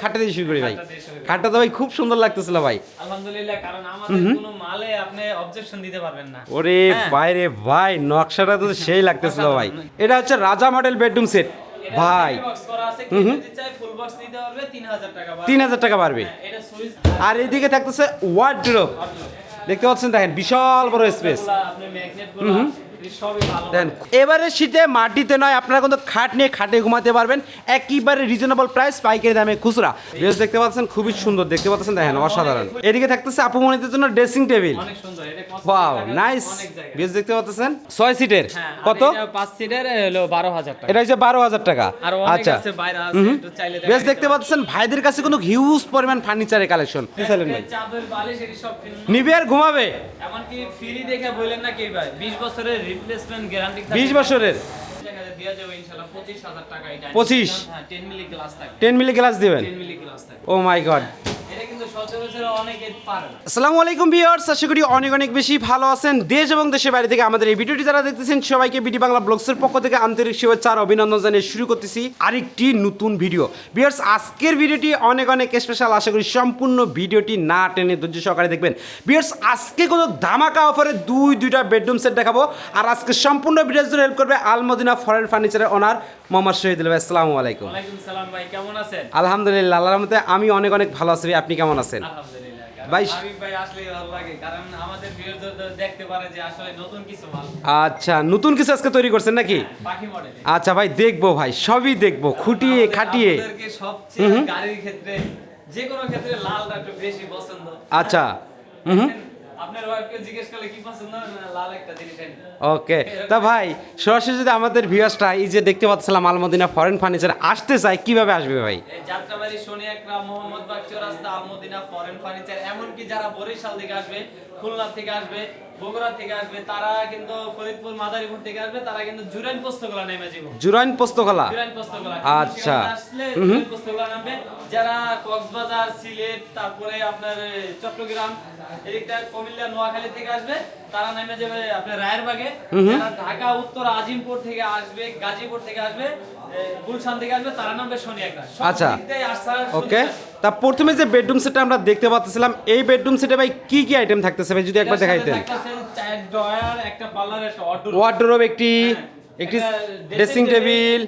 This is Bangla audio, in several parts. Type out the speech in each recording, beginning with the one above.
খাটটা দিয়ে শুরু করি ভাই। খাটটা তো ভাই খুব সুন্দর লাগতেছিল ভাই। আলহামদুলিল্লাহ কারণ আমাদের কোনো মালে আপনি অবজেকশন দিতে পারবেন না। ওরে হ্যাঁ। বাইরে ভাই নকশাটা তো সেই লাগতেছিল ভাই। এটা হচ্ছে রাজা মডেল বেডরুম সেট ভাই। single box করা আছে। কেউ যদি চায় ফুল বক্স নিতে পারবে 3000 টাকা বাড়বে। তিন হাজার টাকা পারবে হ্যাঁ, আর এইদিকে থাকতেছে ওয়ার্ড্রোপ দেখতে পাচ্ছেন দেখেন বিশাল বড় স্পেস আপনি দেন এবারে শীতে মাটিতে নয় আপনারা কিন্তু খাট নিয়ে খাটে ঘুমাতে পারবেন। একেবারে রিজনেবল প্রাইস পাইকারি দামে খুচরা। বেশ দেখতে পাচ্ছেন খুবই সুন্দর। দেখতে পাচ্ছেন দেখেন অসাধারণ। এদিকে থাকতেছে আপু মনিদের জন্য ড্রেসিং টেবিল ওয়াও নাইস বেশ দেখতে পাচ্ছেন ছয় সিটের হ্যাঁ, কত? পাঁচ সিটের হলো 12000 টাকা। এটা হচ্ছে বারো হাজার টাকা। আচ্ছা। বেশ দেখতে পাচ্ছেন ভাইদের কাছে কিন্তু হিউজ পরিমাণ ফার্নিচারের কালেকশন কিনুন। নিবে আর ঘুমাবে। এমনকি ফ্রি দেখে বললেন না কি ভাই? 20 বছরের রিপ্লেসমেন্ট গ্যারান্টি বিশ বছরের। পঁচিশ যাবে ইনশাআল্লাহ 25000 টাকা এটা। 25 হ্যাঁ 10 মিলি গ্লাস থাকে টেন মিলি গ্লাস দেবেন? 10 মিলি গ্লাস থাকে ও মাই গড এটা কিন্তু সচরাচর অনেকে পারে না আসসালামু আলাইকুম ভিউয়ার্স আশা করি অনেক অনেক বেশি ভালো আছেন। দেশ এবং দেশের বাইরে থেকে আমাদের এই ভিডিওটি যারা দেখতেছেন সবাইকে বিডি বাংলা ব্লগসের পক্ষ থেকে আন্তরিক শুভেচ্ছা আর অভিনন্দন জানিয়ে শুরু করতেছি আরেকটি নতুন ভিডিও। ভিউয়ার্স আজকের ভিডিওটি অনেক অনেক স্পেশাল আশা করি সম্পূর্ণ ভিডিওটি না টেনে ধৈর্য সহকারে দেখবেন। ভিউয়ার্স আজকে কোনো ধামাকা অফারে দুই দুইটা বেডরুম সেট দেখাবো। আর আজকে সম্পূর্ণ ভিডিও জুড়ে হেল্প করবে আলমদিনা ফরেন ফার্নিচারের ওনার মোহাম্মদ শহীদুল ভাই। আসসালামু আলাইকুম। ওয়ালাইকুম সালাম ভাই কেমন আছেন? আলহামদুলিল্লাহ আল্লাহর রহমতে আমি অনেক অনেক ভালো আছি আপনি কেমন আছেন? আলহামদুলিল্লাহ। আচ্ছা নতুন কিছু আজকে তৈরি করছেন নাকি? আচ্ছা ভাই দেখব ভাই সবই দেখব খুঁটিয়ে খাটিয়ে। সবচেয়ে গাড়ির ক্ষেত্রে যে কোনো ক্ষেত্রে লালটা একটু বেশি পছন্দ। আচ্ছা হুম ওকে তা ভাই সরাসরি যদি আমাদের ভিউয়ার্সটা এই যে দেখতে পাচ্ছিলাম আলমদিনা ফরেন ফার্নিচার আসতে চায় কীভাবে আসবে ভাই? যাত্রাবাড়ি একরা মোহাম্মদ বাগ রাস্তা আলমদিনা ফরেন ফার্নিচার এমনকি যারা বরিশাল থেকে আসবে খুলনা থেকে আসবে বগুড়া থেকে আসবে তারা কিন্তু ফরিদপুর মাদারীপুর থেকে আসবে তারা কিন্তু জুরাইন পোস্তগোলা নেমে যাব জুরাইন পোস্তকলা জুরাইন পোস্তগোলা। আচ্ছা। আসলে জুরাইন পোস্তগোলা নামবে। যারা কক্সবাজার সিলেট তারপরে আপনার চট্টগ্রাম এদিকটা কুমিল্লা নোয়াখালী থেকে আসবে তারা নেমে যাবে আপনার রায়েরবাগে। যারা ঢাকা উত্তর আজিমপুর থেকে আসবে গাজীপুর থেকে আসবে গুলশান থেকে আসবে তারা নামবে শনি আচ্ছা। ওকে। তা প্রথমে যে বেডরুম সেটটা আমরা দেখতে পাচ্ছিলাম এই বেডরুম সেটে ভাই কি কি আইটেম থাকতেছে ভাই যদি একবার দেখাইতেন। ওয়ার্ডরোব একটি হ্যাঁ, একটি ড্রেসিং টেবিল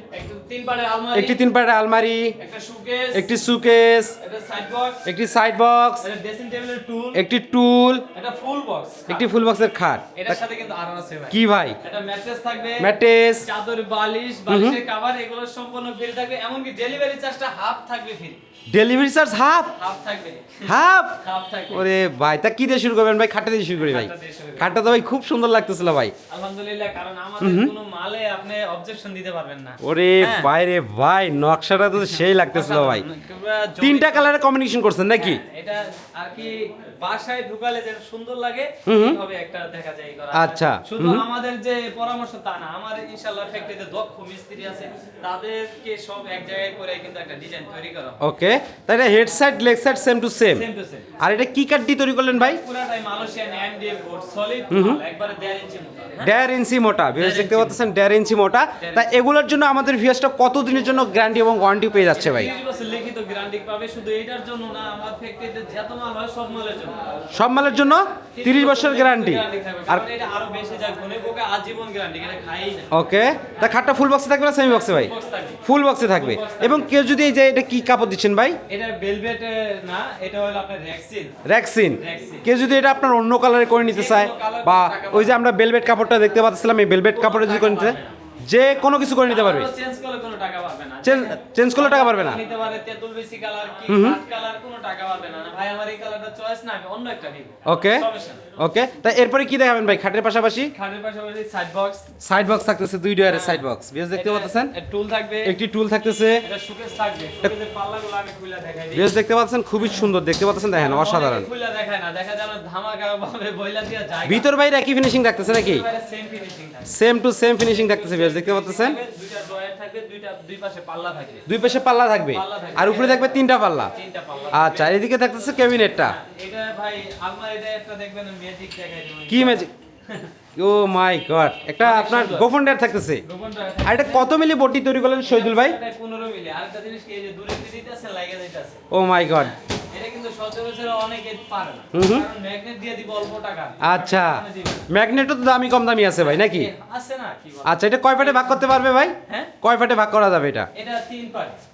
একটি তিন পাড়ের আলমারি, একটি সুকেস একটা সাইড বক্স, একটি টুল, একটি ফুল বক্সের খাট। এটার সাথে কিন্তু আরও আছে ভাই। কি ভাই? ম্যাট্রেস থাকবে, ম্যাট্রেস চাদর, বালিশ, বালিশের কভার এগুলো সম্পূর্ণ ফ্রি থাকবে এমনকি ডেলিভারি চার্জটা হাফ থাকবে free delivery charge half half থাকবে। হাফ হাফ থাকবে। ওরে ভাই তা কি দিয়ে শুরু করবেন ভাই? খাটটা দিয়ে শুরু করি ভাই। খাটটা তো ভাই খুব সুন্দর লাগতেছিল ভাই। আলহামদুলিল্লাহ কারণ আমাদের কোনো মালে আপনি অবজেকশন দিতে পারবেন না। ওরে হ্যাঁ। বাইরে ভাই নকশাটা তো সেই লাগতেছিল ভাই। তিনটা কালারের কম্বিনেশন করছেন নাকি? হ্যাঁ, এটা আর কি বাসায় ঢুকালে যেটা সুন্দর লাগে এইভাবে একটা দেখা যায় করা। আচ্ছা, শুধু আমাদের যে পরামর্শ তা না আমার ইনশাআল্লাহ ফ্যাক্টরিতে দক্ষ মিস্ত্রি আছে তাদেরকে সব এক জায়গায় করে কিন্তু একটা ডিজাইন তৈরি করা ওকে তাহলে head side leg side same to same same to same আর এটা কি কাঠ দিয়ে তৈরি করলেন ভাই? পুরাটাই মালয়েশিয়ান এমডিএফ বোর্ড সলিড একবারে দেড় ইঞ্চি মোটা। হ্যাঁ? দেড় ইঞ্চি মোটা বিশেষ দেখতে পাচ্ছেন দেড় ইঞ্চি মোটা। তা এগুলোর জন্য আমাদের ভিউসটা কত দিনের জন্য গ্যারান্টি এবং ওয়ারেন্টি পেয়ে যাচ্ছে ভাই? লিখিত গ্যারান্টি পাবে শুধু এটার জন্য না আমার ফ্যাক্টরিতে যত মাল হয় সব মালের জন্য। সব মালের জন্য তিরিশ বছর গ্যারান্টি আর এটা আরও বেশি পোকা আজীবন গ্যারান্টি এটা খাই না। ওকে তা খাটটা ফুল বক্সে থাকবে না সেমি বক্সে ভাই? ফুল বক্সে থাকবে। এবং কেউ যদি এই যে এটা কি কাপড় দিচ্ছেন ভাই? এটা ভেলভেট না এটা হলো আপনার রেক্সিন র্যাক্সিন কেউ যদি এটা আপনার অন্য কালারে করে নিতে চায় বা ওই যে আমরা বেলভেট কাপড়টা দেখতে পাচ্ছিলাম এই বেলভেট কাপড়ে যদি করে নিতে যে কোনো কিছু করে নিতে পারবে। চেঞ্জ করলে কোনো টাকা পাবে না। চেঞ্জ করলে টাকা পারবে না। নিতে পারে তেঁতুল বেশি কালার কি কালার কোনো টাকা পাবে না। ভাই আমার এই কালারটা চয়েস না আমি অন্য একটা নিব। ওকে ওকে তা এরপরে কি দেখাবেন ভাই খাটের পাশাপাশি? খাটের পাশাপাশি সাইড বক্স সাইড বক্স থাকতেছে দুই ডয়ারের সাইড বক্স বেশ দেখতে পাচ্ছেন? টুল থাকবে। একটি টুল থাকতেছে। এটা সুকেস থাকবে। পাল্লাগুলো আমি খুলে দেখাই দিই। বেশ দেখতে পাচ্ছেন? খুবই সুন্দর। দেখতে পাচ্ছেন? দেখেন অসাধারণ। খুলে দেখায় না। দেখা যায় ধামাকা ভাবে বইলা দিয়া যায় ভিতর বাইরে একই ফিনিশিং থাকতেছে নাকি? Same finishing same to same finishing থাকতেছে বেশ দেখতে পাচ্ছেন? দুই পাশে পাল্লা থাকবে। আর উপরে থাকবে তিনটা পাল্লা? আচ্ছা এদিকে থাকতেছে ক্যাবিনেটটা। দেখবেন ম্যাজিক দেখাই দেবো। কি ম্যাজিক ও মাই গড একটা আপনার। গোফন ডেয়ার থাকতেছে। আর এটা কত মিলি বটি তৈরি করলেন শহীদুল ভাই? 15 মিলি। আরেকটা জিনিস কি যে দূরে দিতেছে লাগা যাইতাছে ও মাই গড এটা কিন্তু সচরাচর অনেকে পারে না। হুম হুম। কারণ ম্যাগনেট দিয়ে দিব অল্প টাকা। আচ্ছা ম্যাগনেটও তো দামি কম দামি আছে ভাই নাকি? বলে? আচ্ছা এটা কয় পার্টে ভাগ করতে পারবে ভাই? হ্যাঁ? কয় পার্টে ভাগ করা যাবে এটা? এটা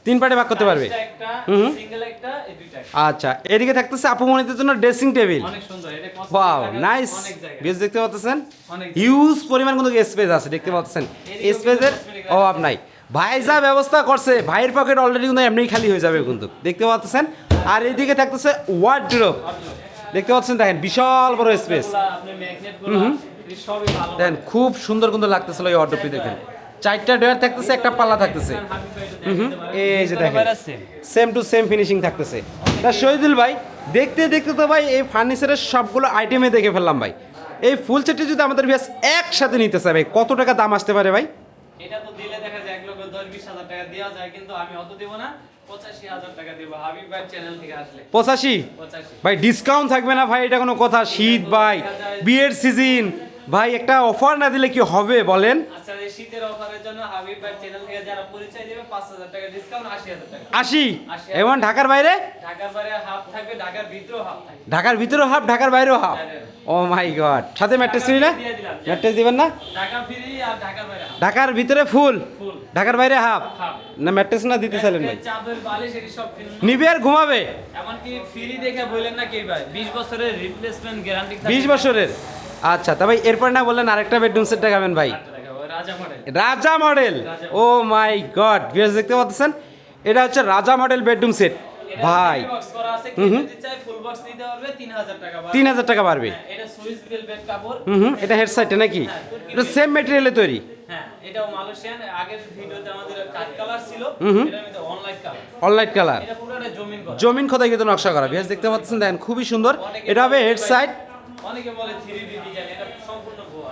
তিন পার্ট ভাগ করতে পারবে? চারটা একটা হুম হুম। সিঙ্গেল একটা দুইটা আচ্ছা এদিকে থাকতেছে আপু মনিতের জন্য ড্রেসিং টেবিল অনেক সুন্দর এটা কত ওয়াও নাইস বেশ দেখতে পাচ্ছেন? হিউজ পরিমাণ কিন্তু স্পেস আছে দেখতে পাচ্ছেন? স্পেসের অভাব নাই। ভাই যা ব্যবস্থা করছে ভাইয়ের পকেট অলরেডি কিন্তু এমনিই খালি হয়ে যাবে কিন্তু। দেখতে পাচ্ছেন? আর এদিকে থাকতেছে ওয়ার্ড্রোব দেখতে পাচ্ছেন দেখেন বিশাল বড় স্পেস এগুলা দেখেন খুব সুন্দর কিন্তু লাগতেছিল এই ওয়ার্ড্রোবটি দেখেন। চারটা ডয়ার থাকতেছে একটা পাল্লা থাকতেছে। এই যে দেখেন সেম টু সেম ফিনিশিং থাকতেছে। তা শহীদুল ভাই দেখতে দেখতে তো ভাই এই ফার্নিচারের সবগুলো আইটেমে দেখে ফেললাম ভাই। এই ফুল সেটটি যদি আমাদের ব্যাস একসাথে নিতে চাই ভাই কত টাকা দাম আসতে পারে ভাই? এটা তো দিলে দেখা যায় এক লক্ষ দশ বিশ হাজার টাকা দেওয়া যায় কিন্তু আমি অত দেবো না। পঁচাশি হাজার টাকা দেবো। হাবিব ভাই চ্যানেল থেকে আসলে। পঁচাশি? পঁচাশি। ভাই ডিসকাউন্ট থাকবে না ভাই এটা কোনো কথা। শীত ভাই বিয়ের সিজন ভাই একটা অফার না দিলে কি হবে বলেন? আচ্ছা এই শীতের অফারের জন্য হাবিব ভাই চ্যানেল থেকে যারা পরিচয় দেবে পাঁচ হাজার টাকা ডিসকাউন্ট আশি হাজার টাকা। আশি? আশি। এবং ঢাকার বাইরে? ঢাকার বাইরে হাফ থাকবে ঢাকার ভিতরেও হাফ থাকবে। ঢাকার ভিতরেও হাফ ঢাকার বাইরেও হাফ ও মাই গড সাথে ম্যাট্রেস ফ্রি না? ম্যাট্রেস দিবেন না? ঢাকা ফ্রি আর ঢাকার বাইরে হাফ ঢাকার ভিতরে ফুল ঢাকার বাইরে হাফ না ম্যাট্রেস না দিতে চাইলেন ভাই। চাদর বালিশ এটি সব নিবে আর ঘুমাবে? এমনকি ফ্রি দেখে না কে ভাই? বিশ বছরের রিপ্লেসমেন্ট গ্যারান্টি বিশ বছরের? আচ্ছা তা ভাই এরপর না বললেন আরেকটা বেডরুম সেট দেখাবেন ভাই। Raja model oh my god viewers দেখতে পাচ্ছেন? এটা হচ্ছে রাজা মডেল বেডরুম সেট ভাই। বক্স করা আছে কেউ যদি চায় ফুল বক্স নিতে পারবে 3000 টাকা বাড়বে। তিন হাজার টাকা পারবে হ্যাঁ, হুম এটা হেড সাইডে নাকি? এটা সেম মেটেরিয়ালে তৈরি। হ্যাঁ জমিন খোদাই কিন্তু নকশা করা। দেখতে পাচ্ছেন দেখেন খুবই সুন্দর। এটা হবে হেড সাইড অনেকে বলে 3D ডিজাইন এটা সম্পূর্ণ ভুয়া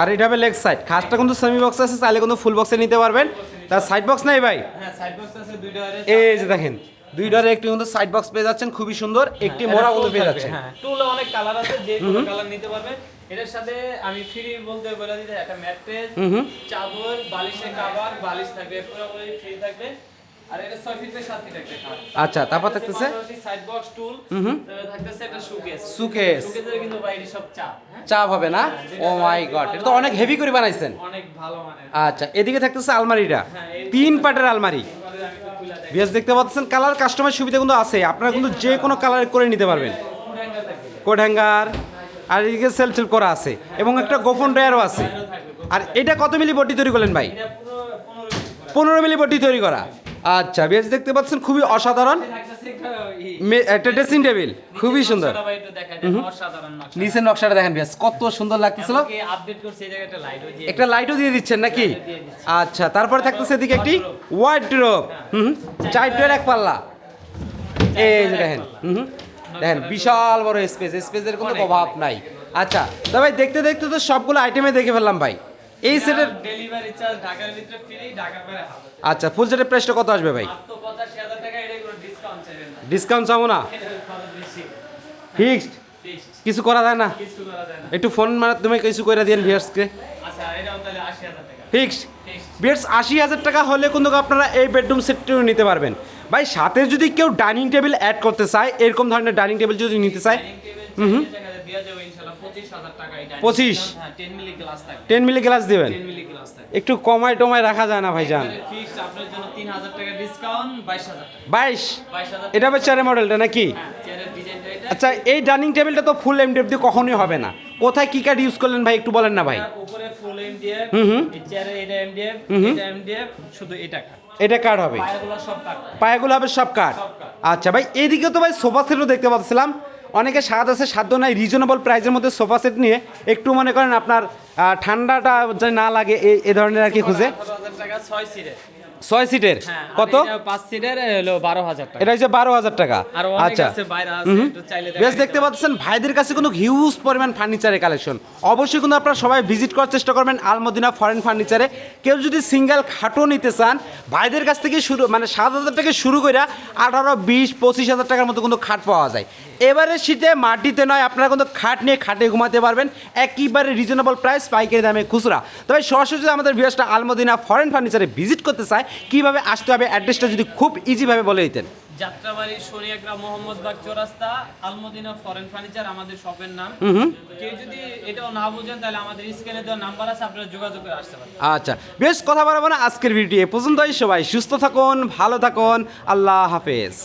আর এটা হবে লেগ সাইড খাসটা কিন্তু সেমি বক্স আছে চাইলে কিন্তু ফুল বক্সে নিতে পারবেন। তার সাইড বক্স নাই ভাই? হ্যাঁ সাইড বক্স আছে দুইটা এই যে দেখেন দুইটার একটি কিন্তু সাইড বক্স পেয়ে যাচ্ছেন খুবই সুন্দর। একটি মোড়া কিন্তু পেয়ে যাচ্ছেন। হ্যাঁ। টুলে অনেক কালার আছে যে কোনো কালার নিতে পারবে। এটার সাথে আমি ফ্রি বলতে বলে দিতে একটা ম্যাট্রেস চাদর বালিশের কভার বালিশ থাকবে পুরোপুরি ফ্রি থাকবে। আর এটা 6 ফিটের 7 ফিট একটা খাট। আচ্ছা তারপর থাকতেছে? সাইড বক্স টুল থাকতেছে একটা শোকেস সুকেস শোকেসের কিন্তু বাইরে সব চাপ হ্যাঁ? চাপ হবে না? ও মাই গড এটা তো অনেক হেভি করে বানাইছেন। অনেক ভালো মানের। আচ্ছা এদিকে থাকতেছে আলমারিটা। হ্যাঁ, তিন পাটের আলমারি। বেশ দেখতে পাচ্ছেন কালার কাস্টমার সুবিধা কিন্তু আছে। আপনারা কিন্তু যে কোনো কালার করে নিতে পারবেন। কোট হ্যাঙ্গার আর এদিকে সেল সেল করা আছে। এবং একটা গোপন ড্রয়ারও আছে। আর এটা কত মিলি বটি তৈরি করলেন ভাই? এটা পুরো 15 ফিট করা। পনেরো মিলি বটি তৈরি করা। আচ্ছা বেশ দেখতে পাচ্ছেন খুবই অসাধারণ। একটা ড্রেসিং টেবিল খুবই সুন্দর। নিচের নকশাটা দেখেন বেশ কত সুন্দর লাগতেছিল। একটা লাইটও দিয়ে দিচ্ছেন নাকি? আচ্ছা তারপর থাকতেছে এদিকে একটি ওয়ার্ড্রোব হুম চার এক পাল্লা। এই দেখেন হুম। দেখেন বিশাল বড় স্পেস স্পেসের কোনো অভাব নাই। আচ্ছা তা ভাই দেখতে দেখতে তো সবগুলো আইটেমে দেখে ফেললাম ভাই। এই সেটের ডেলিভারি চার্জ ঢাকার ভিতরে ফ্রি ঢাকার বাইরে আচ্ছা ফুল সেটের প্রাইসটা কত আসবে ভাই? কোনো ডিসকাউন্ট চাইবেন না। ডিসকাউন্ট চাবো না? ফিক্সড কিছু করা যায় না? কিছু করা যায় না। একটু ফোন মাধ্যমে কিছু করে দিন ভিয়ার্সকে আচ্ছা ফিক্সড বিয়ার্স আশি হাজার টাকা। হলে কিন্তু আপনারা এই বেডরুম সেটটিও নিতে পারবেন। ভাই সাথে যদি কেউ ডাইনিং টেবিল অ্যাড করতে চায় এরকম ধরনের ডাইনিং টেবিল যদি নিতে চায় ডাইনিং টেবিল পঁচিশ হাজার টাকা এই dining 25 table, ten milli glass দিবেন? একটু কমায় টমায় রাখা যায় না ভাইজান? বাইশ এটা হবে চারের মডেলটা নাকি? হ্যাঁ চেয়ারের আচ্ছা এই ডাইনিং টেবিলটা তো ফুল এমডিএফ দিয়ে কখনোই হবে না। কোথায় কি কার্ড ইউজ করলেন ভাই একটু বলেন না ভাই। এটা উপরে ফুল এমডিএফ হুম হুম। চেয়ারে এটা এমডিএফ এটা এমডিএফ শুধু এটা এটা কার্ড হবে। পায়াগুলো সব কাট পায়াগুলো হবে সব কাঠ আচ্ছা ভাই এইদিকে তো ভাই সোফা সেটও দেখতে পাচ্ছিলাম। অনেকে স্বাদ আছে সাধ্য নাই রিজনেবল প্রাইসের মধ্যে সোফা সেট নিয়ে একটু মনে করেন আপনার ঠান্ডাটা যেন না লাগে এই ধরনের আর কি খুঁজে। ছয় সিটের হ্যাঁ কত? পাঁচ সিটের হলো বারো হাজার টাকা। এটা হচ্ছে বারো হাজার টাকা। আচ্ছা। বেশ দেখতে পাচ্ছেন ভাইদের কাছে কিন্তু হিউজ পরিমাণ ফার্নিচারের কালেকশন অবশ্যই কিন্তু আপনারা সবাই ভিজিট করার চেষ্টা করবেন আলমদিনা ফরেন ফার্নিচারে কেউ যদি সিঙ্গেল খাটও নিতে চান ভাইদের কাছ থেকে শুরু মানে সাত হাজার থেকে শুরু করে আঠারো বিশ পঁচিশ হাজার টাকার মতো কিন্তু খাট পাওয়া যায়। এবারে শীতে মাটিতে নয় আপনারা কিন্তু খাট নিয়ে খাটে ঘুমাতে পারবেন। একেবারে রিজনেবল প্রাইস পাইকারি দামে খুচরা। তবে সরাসরি যদি আমাদের ভিউসটা আলমদিনা ফরেন ফার্নিচারে ভিজিট করতে চায় কীভাবে আসতে হবে অ্যাড্রেসটা যদি খুব ইজিভাবে বলে দিতেন। যাত্রাবাড়ি শনিয়াকরা মোহাম্মদবাগ চৌরাস্তা আলমদিনা ফরেন ফার্নিচার আমাদের শপের নাম। কেউ যদি এটাও না বুঝেন তাহলে আমাদের স্ক্রিনে দেওয়া নাম্বার আছে আপনারা যোগাযোগ করে আসতে পারেন। আচ্ছা বেশ কথা বলব না আজকের ভিডিও এ পর্যন্তই। সবাই সুস্থ থাকুন ভালো থাকুন। আল্লাহ হাফেজ।